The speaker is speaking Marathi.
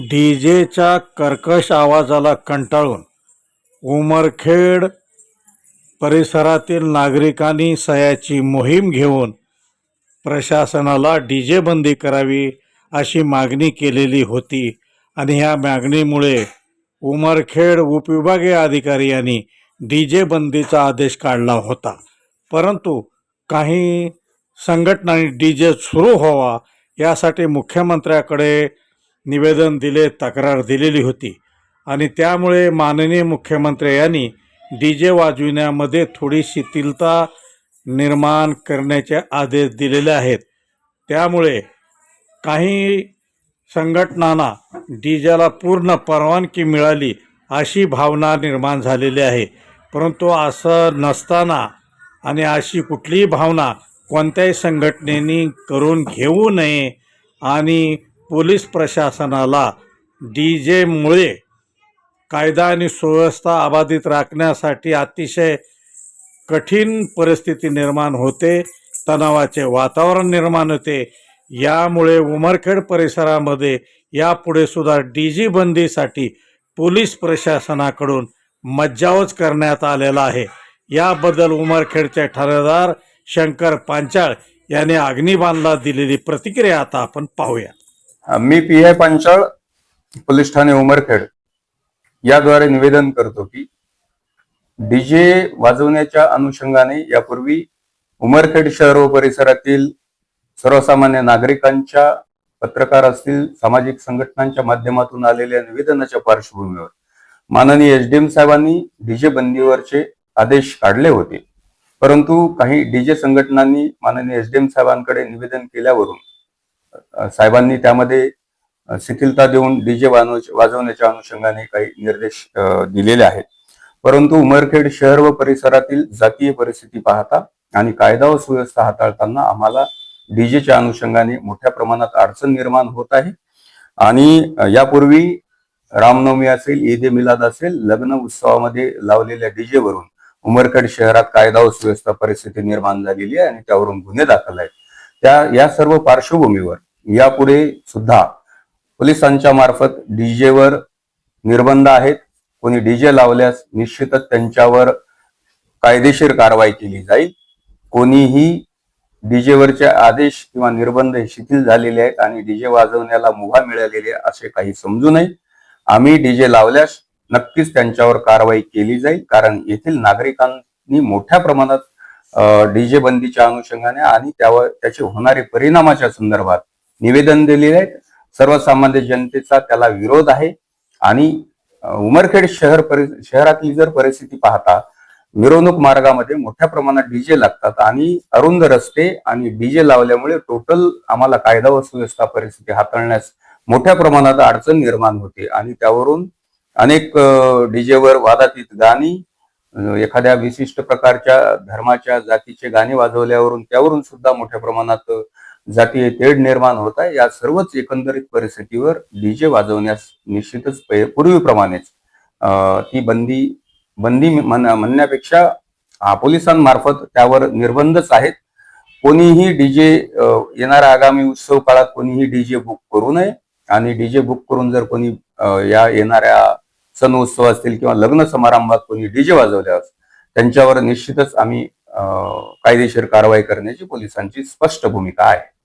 डी जेच्या कर्कश आवाजाला कंटाळून उमरखेड परिसरातील नागरिकांनी सह्याची मोहीम घेऊन प्रशासनाला डी जे बंदी करावी अशी मागणी केलेली होती आणि ह्या मागणीमुळे उमरखेड उपविभागीय अधिकारी यांनी डी जे बंदीचा आदेश काढला होता. परंतु काही संघटनांनी डीजे सुरू व्हावा यासाठी मुख्यमंत्र्याकडे निवेदन दिले तक्रार दिलेली होती. आणि त्यामुळे माननीय मुख्यमंत्री यांनी डी जे वाजविण्यामध्ये थोडी शिथिलता निर्माण करण्याचे आदेश दिलेले आहेत. त्यामुळे काही संघटनांना डी जेला पूर्ण परवानगी मिळाली अशी भावना निर्माण झालेली आहे. परंतु असं नसताना आणि अशी कुठलीही भावना कोणत्याही संघटनेनी करून घेऊ नये आणि पोलीस प्रशासनाला डी जेमुळे कायदा आणि सुव्यवस्था अबाधित राखण्यासाठी अतिशय कठीण परिस्थिती निर्माण होते तणावाचे वातावरण निर्माण होते. यामुळे उमरखेड परिसरामध्ये यापुढे सुद्धा डी जी बंदीसाठी पोलीस प्रशासनाकडून मज्जावच करण्यात आलेला आहे. याबद्दल उमरखेडचे ठरेदार शंकर पांचाळ यांनी अग्निबाणला दिलेली प्रतिक्रिया आता आपण पाहूया. मी पी आय पांचाळ पोलीस ठाणे उमरखेड याद्वारे निवेदन करतो की डीजे वाजवण्याच्या अनुषंगाने यापूर्वी उमरखेड शहर व परिसरातील सर्वसामान्य नागरिकांच्या पत्रकार असतील सामाजिक संघटनांच्या माध्यमातून आलेल्या निवेदनाच्या पार्श्वभूमीवर माननीय एच डी एम साहेबांनी डीजे बंदीवरचे आदेश काढले होते. परंतु काही डीजे संघटनांनी माननीय एच डी एम साहेबांकडे निवेदन केल्यावरून साहेबांनी त्यामध्ये शिथिलता देऊन डीजे वाजवण्याच्या अनुषंगाने काही निर्देश दिलेले आहेत. परंतु उमरखेड शहर व परिसरातील जातीय परिस्थिती पाहता आणि कायदा व सुव्यवस्था हाताळताना आम्हाला डीजेच्या अनुषंगाने मोठ्या प्रमाणात अडचण निर्माण होत आहे. आणि यापूर्वी रामनवमी असेल ईद ए मिलाद असेल लग्न उत्सवामध्ये लावलेल्या डीजे वरून उमरखेड शहरात कायदा व सुव्यवस्था परिस्थिती निर्माण झालेली आहे आणि त्यावरून गुन्हे दाखल आहेत. त्या या सर्व पार्श्वभूमीवर यापुढे सुद्धा पोलिसांच्या मार्फत डीजेवर निर्बंध आहेत. कोणी डीजे लावल्यास निश्चितच त्यांच्यावर कायदेशीर कारवाई केली जाईल. कोणीही डीजेवरचे आदेश किंवा निर्बंध हे शिथिल झालेले आहेत आणि डीजे वाजवण्याला मुभा मिळालेली आहे असे काही समजू नये. आम्ही डीजे लावल्यास नक्कीच त्यांच्यावर कारवाई केली जाईल कारण येथील नागरिकांनी मोठ्या प्रमाणात डीजे बंदीच्या अनुषंगाने आणि त्यावर त्याचे होणारे परिणामाच्या संदर्भात निवेदन दिलेले आहेत. सर्वसामान्य जनतेचा त्याला विरोध आहे. आणि उमरखेड शहर परि शहरातली जर परिस्थिती पाहता मिरवणूक मार्गामध्ये मोठ्या प्रमाणात डीजे लागतात आणि अरुंद रस्ते आणि डीजे लावल्यामुळे टोटल आम्हाला कायदा व सुव्यवस्था परिस्थिती हाताळण्यास मोठ्या प्रमाणात अडचण निर्माण होते. आणि त्यावरून अनेक डीजेवर वादातीत गाणी एखाद्या विशिष्ट प्रकारच्या धर्माच्या जातीचे गाणे वाजवल्यावरून त्यावरून सुद्धा मोठ्या प्रमाणात जातीय तेढ निर्माण होत आहे. या सर्वच एकंदरीत परिस्थितीवर डीजे वाजवण्यास निश्चितच पूर्वीप्रमाणेच ती बंदी बंदी म्हण- म्हणण्यापेक्षा पोलिसांमार्फत त्यावर निर्बंधच आहेत. कोणीही डीजे येणाऱ्या आगामी उत्सव काळात कोणीही डीजे बुक करू नये. आणि डीजे बुक करून जर कोणी या येणाऱ्या सण उत्सव असतील किंवा लग्न समारंभात कोणी डीजे वाजवल्यास त्यांच्यावर निश्चितच आम्ही अ, कायदेशीर कारवाई करण्याची पोलिसांची स्पष्ट भूमिका आहे.